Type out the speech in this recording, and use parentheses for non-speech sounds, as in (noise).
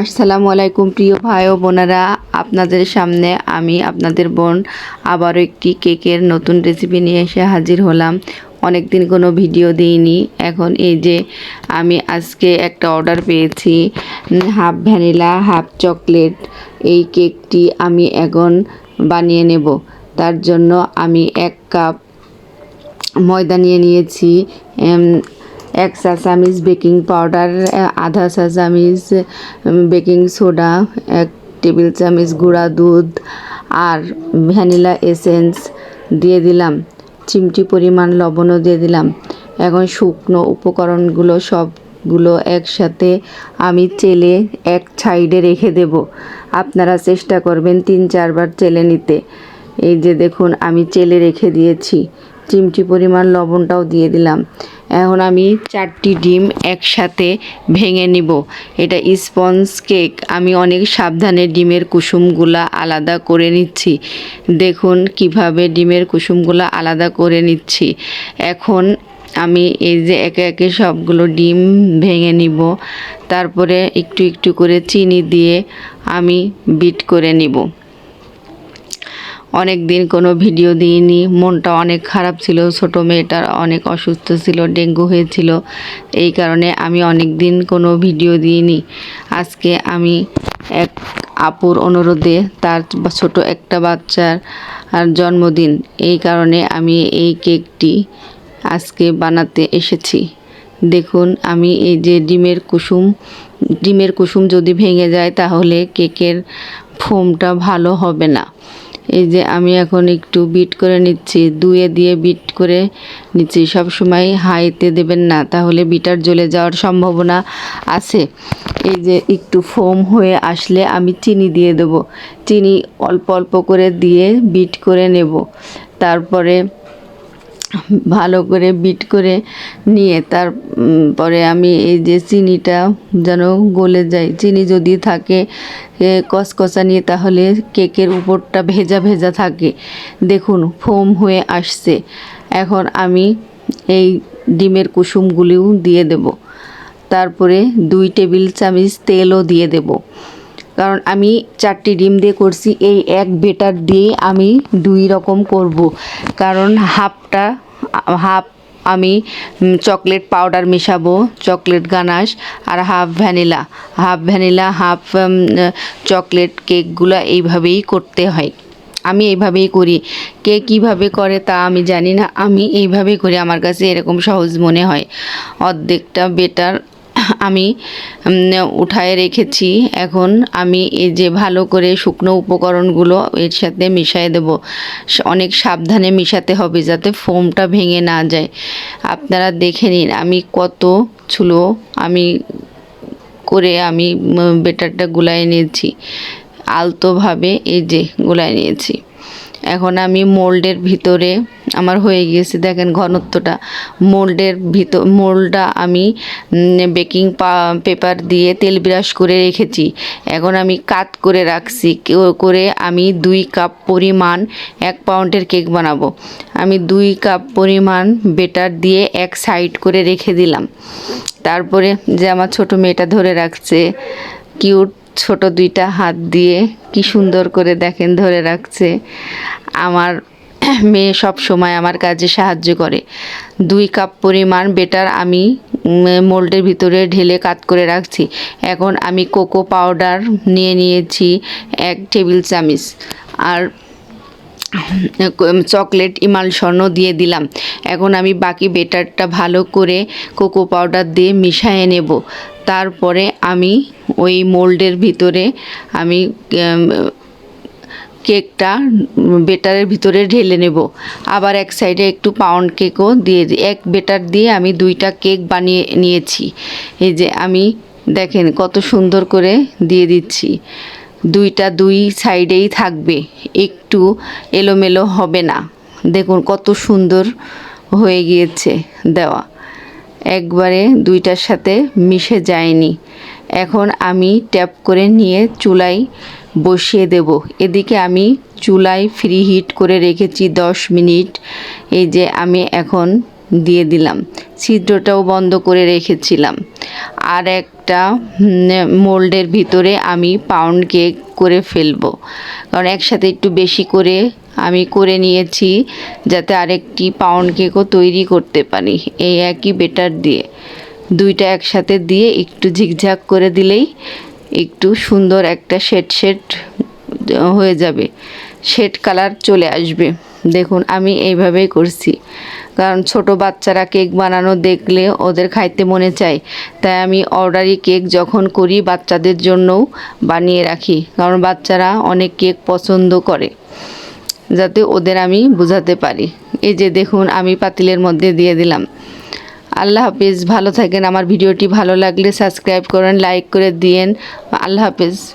আসসালামু আলাইকুম প্রিয় ভাই ও বোনেরা। আপনাদের সামনে আমি আপনাদের বোন আবারও একটি কেকের নতুন রেসিপি নিয়ে এসে হাজির হলাম। অনেক দিন কোনো ভিডিও দিইনি। এখন এই যে আমি আজকে একটা অর্ডার পেয়েছি হাফ ভ্যানিলা হাফ চকলেট এই কেকটি আমি এখন বানিয়ে নেব। তার জন্য আমি এক কাপ ময়দা নিয়ে নিয়েছি এক চা বেকিং পাউডার আধা চা বেকিং সোডা, এক টেবিল চামিচ গুঁড়া দুধ আর ভ্যানিলা এসেন্স দিয়ে দিলাম। চিমটি পরিমাণ লবণও দিয়ে দিলাম। এখন শুকনো উপকরণগুলো সবগুলো একসাথে আমি চেলে এক সাইডে রেখে দেব। আপনারা চেষ্টা করবেন তিন চারবার চেলে নিতে। এই যে দেখুন, আমি চেলে রেখে দিয়েছি। চিমটি পরিমাণ লবণটাও দিয়ে দিলাম। এখন আমি চারটি ডিম একসাথে ভেঙে নিব। এটা স্পঞ্জ কেক। আমি অনেক সাবধানে ডিমের কুসুমগুলা আলাদা করে নিচ্ছি। দেখুন কীভাবে ডিমের কুসুমগুলা আলাদা করে নিচ্ছি। এখন আমি এই যে একে একে সবগুলো ডিম ভেঙে নিব। তারপরে একটু একটু করে চিনি দিয়ে আমি বিট করে নিব। অনেক দিন কোনো ভিডিও দিইনি। মনটা অনেক খারাপ ছিল। ছোট মেয়েটার অনেক অসুস্থ ছিল, ডেঙ্গু হয়েছিল। এই কারণে আমি অনেক দিন কোনো ভিডিও দিইনি। আজকে আমি এক আপুর অনুরোধে তার ছোট একটা বাচ্চার আর জন্মদিন। এই কারণে আমি এই কেকটি আজকে বানাতে এসেছি। দেখুন, আমি এই যে ডিমের কুসুম ডিমের কুসুম যদি ভেঙে যায় তাহলে কেকের ফোমটা ভালো হবে না। এই যে আমি এখন একটু বিট করে নিচ্ছি, দুয়ে দিয়ে বিট করে নিচ্ছি। সব সময় হাইতে দেবেন না, তাহলে বিটার জ্বলে যাওয়ার সম্ভাবনা আছে। এই যে একটু ফোম হয়ে আসলে আমি চিনি দিয়ে দেব। চিনি অল্প অল্প করে দিয়ে বিট করে নেব। তারপরে ভালো করে বিট করে নিয়ে তার পরে আমি এই যে চিনিটা যেন গলে যায়। চিনি যদি থাকে কসকসা নিয়ে তাহলে কেকের উপরটা ভেজা ভেজা থাকে। দেখুন, ফোম হয়ে আসছে। এখন আমি এই ডিমের কুসুমগুলিও দিয়ে দেব। তারপরে দুই টেবিল চামচ তেলও দিয়ে দেব। কারণ আমি চারটি ডিম দিয়ে করছি, এই এক বেটার দিয়ে আমি দুই রকম করব। কারণ হাফটা, হাফ আমি চকলেট পাউডার মেশাবো, চকলেট গানাশ আর half vanilla. Half vanilla, half chocolate কেকগুলো এইভাবেই করতে হয়। আমি এইভাবেই করি। কে কীভাবে করে তা আমি জানি না। আমি এইভাবেই করি। আমার কাছে এরকম সহজ মনে হয়। অর্ধেকটা বেটার আমি উঠায় রেখেছি। এখন আমি এই যে ভালো করে শুকনো উপকরণগুলো এর সাথে মিশিয়ে দেব। অনেক সাবধানে মিশাতে হবে যাতে ফোমটা ভেঙে না যায়। আপনারা দেখে নিন, আমি কত ছুলো আমি করে আমি বেটারটা গুলায় নিয়েছি। আলতোভাবে এই যে গুলায় নিয়েছি। এখন আমি মোল্ডের ভিতরে আমার হয়ে গিয়েছে, দেখেন ঘনত্বটা। মোল্ডের ভিতর, মোল্ডটা আমি বেকিং পেপার দিয়ে তেল ব্রাশ করে রেখেছি। এখন আমি কাত করে রাখছি করে আমি দুই কাপ পরিমাণ এক পাউন্ডের কেক বানাবো। আমি দুই কাপ পরিমাণ বেটার দিয়ে এক সাইড করে রেখে দিলাম। তারপরে যে আমার ছোট মেয়েটা ধরে রাখছে, কিউট ছোট দুইটা হাত দিয়ে কি সুন্দর করে দেখেন, ধরে রাখছে। আমার (clears throat) মেয়ে সব সময় আমার কাজে সাহায্য করে। দুই কাপ পরিমাণ বেটার আমি মোল্ডের ভিতরে ঢেলে কাত করে রাখছি। এখন আমি কোকো পাউডার নিয়ে নিয়েছি এক টেবিল চামচ। আর (clears throat) চকলেট, ইমাল স্বর্ণ দিয়ে দিলাম। এখন আমি বাকি বেটারটা ভালো করে কোকো পাউডার দিয়ে মিশিয়ে নেব। তারপরে আমি ওই মোল্ডের ভিতরে আমি কেকটা বেটারের ভিতরে ঢেলে নেব। আবার এক সাইডে একটু পাউন্ড কেকও দিয়ে এক বেটার দিয়ে আমি দুইটা কেক বানিয়ে নিয়েছি। এই যে আমি, দেখেন কত সুন্দর করে দিয়ে দিচ্ছি। দুইটা দুই সাইডেই থাকবে, একটু এলোমেলো হবে না। দেখুন কত সুন্দর হয়ে গিয়েছে দেওয়া। একবারে দুইটার সাথে মিশে যায়নি। এখন আমি ট্যাপ করে নিয়ে চুলায় বসিয়ে দেব। এদিকে আমি চুলায় ফ্রি হিট করে রেখেছি দশ মিনিট। এই যে আমি এখন দিয়ে দিলাম। ছিদ্রটাও বন্ধ করে রেখেছিলাম। আর একটা মোল্ডের ভিতরে আমি পাউন্ড কেক করে ফেলব। কারণ একসাথে একটু বেশি করে আমি করে নিয়েছি যাতে আরেকটি পাউন্ড কেকও তৈরি করতে পারি। এই একই বেটার দিয়ে। দুইটা একসাথে দিয়ে একটু ঝিকঝাক করে দিলেই একটু সুন্দর একটা শেড শেড হয়ে যাবে। শেড কালার চলে আসবে। দেখুন, আমি এইভাবেই করছি। কারণ ছোট বাচ্চারা কেক বানানো দেখলে ওদের খাইতে মনে চায়। তাই আমি অর্ডারি কেক যখন করি, বাচ্চাদের জন্যও বানিয়ে রাখি। কারণ বাচ্চারা অনেক কেক পছন্দ করে। যাতে ওদের আমি বুঝাতে পারি। এই যে দেখুন, আমি পাতিলের মধ্যে দিয়ে দিলাম। আল্লাহ হাফিজ, ভালো থাকেন। আমার ভিডিওটি ভালো লাগলে সাবস্ক্রাইব করেন, লাইক করে দিয়েন। আল্লাহ হাফিজ।